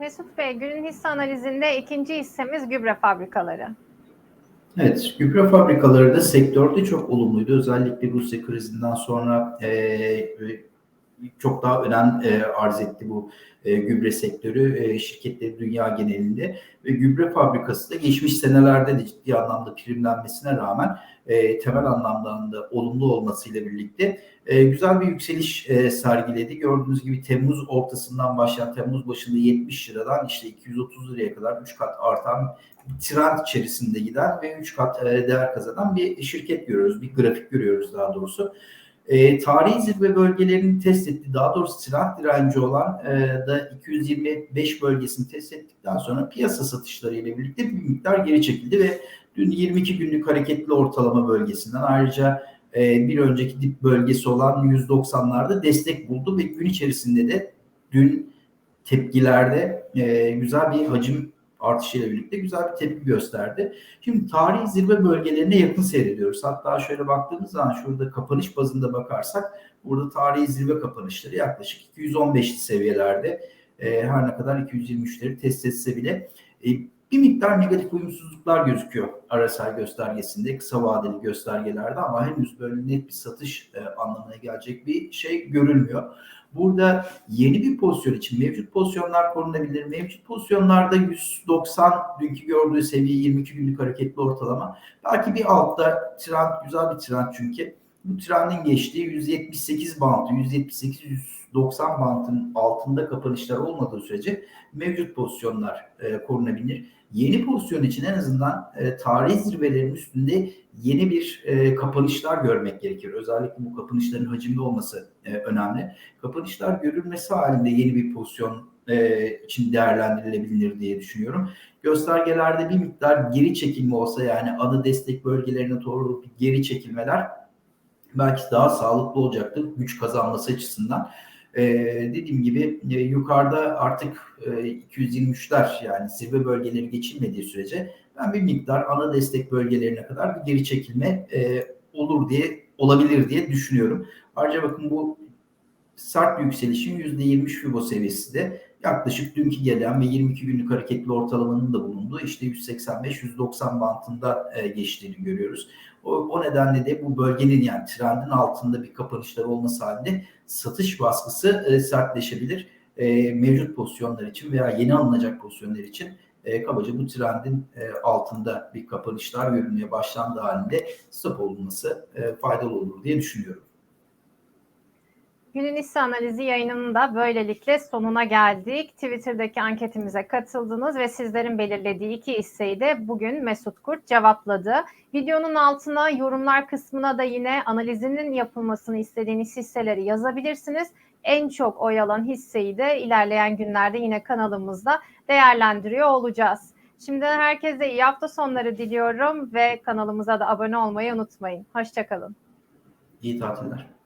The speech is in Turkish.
Mesut Bey, günün hisse analizinde ikinci hissemiz gübre fabrikaları. Evet, gübre fabrikaları da sektörde çok olumluydu. Özellikle Rusya krizinden sonra e, çok daha önem e, arz etti bu e, gübre sektörü e, şirketleri dünya genelinde ve gübre fabrikası da geçmiş senelerde de ciddi anlamda primlenmesine rağmen e, temel anlamda da olumlu olmasıyla birlikte e, güzel bir yükseliş e, sergiledi. Gördüğünüz gibi Temmuz ortasından başlayan Temmuz başında 70 liradan işte 230 liraya kadar 3 kat artan trend içerisinde giden ve 3 kat e, değer kazanan bir şirket görüyoruz. Bir grafik görüyoruz daha doğrusu. E, tarihi zirve bölgelerini test etti. Daha doğrusu trend direnci olan e, da 225 bölgesini test ettikten sonra piyasa satışları ile birlikte bir miktar geri çekildi ve dün 22 günlük hareketli ortalama bölgesinden ayrıca e, bir önceki dip bölgesi olan 190'larda destek buldu ve gün içerisinde de dün tepkilerde e, güzel bir hacim artışıyla birlikte güzel bir tepki gösterdi. Şimdi tarihi zirve bölgelerine yakın seyrediyoruz. Hatta şöyle baktığımız zaman şurada kapanış bazında bakarsak burada tarihi zirve kapanışları yaklaşık 215 seviyelerde. E, her ne kadar 223'leri test etse bile e, bir miktar negatif uyumsuzluklar gözüküyor RSI göstergesinde, kısa vadeli göstergelerde ama henüz böyle net bir satış e, anlamına gelecek bir şey görülmüyor. Burada yeni bir pozisyon için mevcut pozisyonlar korunabilir. Mevcut pozisyonlarda 190 dünkü gördüğü seviye 22 günlük hareketli ortalama. Belki bir altta trend güzel bir trend çünkü. Bu trendin geçtiği 178 bantı, 178-190 bantın altında kapanışlar olmadığı sürece mevcut pozisyonlar e, korunabilir. Yeni pozisyon için en azından e, tarih zirvelerin üstünde yeni bir e, kapanışlar görmek gerekir. Özellikle bu kapanışların hacimli olması e, önemli. Kapanışlar görülmesi halinde yeni bir pozisyon e, için değerlendirilebilir diye düşünüyorum. Göstergelerde bir miktar geri çekilme olsa yani ana destek bölgelerine doğru geri çekilmeler belki daha sağlıklı olacaktır güç kazanması açısından. Ee, dediğim gibi e, yukarıda artık e, 223'ler yani zirve bölgeleri geçilmediği sürece ben bir miktar ana destek bölgelerine kadar bir geri çekilme e, olur diye olabilir diye düşünüyorum. Ayrıca bakın bu sert yükselişin %23 FIBO seviyesi de yaklaşık dünkü gelen ve 22 günlük hareketli ortalamanın da bulunduğu işte 185-190 bantında e, geçtiğini görüyoruz. O, o nedenle de bu bölgenin yani trendin altında bir kapanışlar olması halinde satış baskısı e, sertleşebilir. E, mevcut pozisyonlar için veya yeni alınacak pozisyonlar için e, kabaca bu trendin e, altında bir kapanışlar görülmeye başlandığı halinde stop olunması e, faydalı olur diye düşünüyorum. Günün hisse analizi yayınının da böylelikle sonuna geldik. Twitter'daki anketimize katıldınız ve sizlerin belirlediği iki hisseyi de bugün Mesut Kurt cevapladı. Videonun altına yorumlar kısmına da yine analizinin yapılmasını istediğiniz hisseleri yazabilirsiniz. En çok oy alan hisseyi de ilerleyen günlerde yine kanalımızda değerlendiriyor olacağız. Şimdiden herkese iyi hafta sonları diliyorum ve kanalımıza da abone olmayı unutmayın. Hoşçakalın. İyi tatiller.